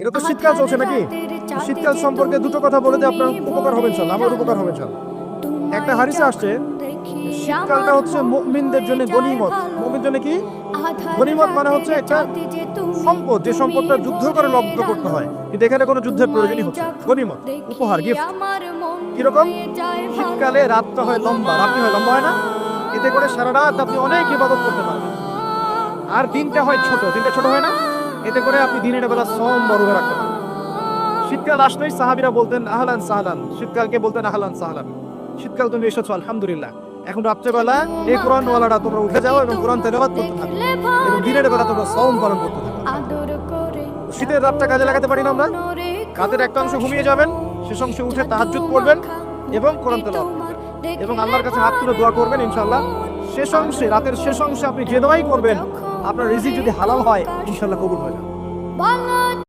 এটা তো শীতকাল চলছে নাকি? শীতকাল সম্পর্কে দুটো কথা বলে দিয়ে আপনার উপকার হবে ইনশাল্লাহ আমার উপকার হবে ইনশাল্লাহ একটা হারিসে আসছে শীতকালটা হচ্ছে মুমিনদের জন্য গনিমত। মুমিন জন্য কি? গনিমত মানে হচ্ছে একটা সম্পদ যে সম্পদটা যুদ্ধ করে লব্ধ করতে হয়। কিন্তু এখানে কোনো যুদ্ধের প্রয়োজনই হচ্ছে। গনিমত উপহার গিফট কীরকম? শীতকালে রাতটা হয় লম্বা রাত্রি হয় লম্বা হয় না? এতে করে সারা রাত আপনি অনেক ইবাদত করতে পারবেন। আর দিনটা হয় ছোট দিনটা ছোট হয় না? এতে করে আপনি দিনের বেলা সম বড় রাখতে পারবেন শীতকাল আসলেই সাহাবিরা বলতেন, আহলান সাহলান। শীতকালকে বলতেন, আহলান সাহলান। শীতকাল তুমি এসেছ, আলহামদুলিল্লাহ। এখন রাত্রেবেলা এই কোরআন ওয়ালাটা তোমরা উঠে যাও এবং কোরআন তেলাওয়াত করতে থাকো। এবং দিনের বেলা তোমরা সম পালন করতে থাকো। শীতের রাতটা কাজে লাগাতে পারি না আমরা। কাদের একটা অংশ ঘুমিয়ে যাবেন, শেষ অংশে উঠে তাহাজ্জুদ পড়বেন এবং কোরআন করবেন। এবং আল্লাহর কাছে হাত তুলে দোয়া করবেন, ইনশাআল্লাহ। শেষ অংশে, রাতের শেষ অংশে আপনি যে দোয়াই করবেন আপনার রিজিক যদি হালাল হয় ইনশাল্লাহ কবুল হয়ে যাবে।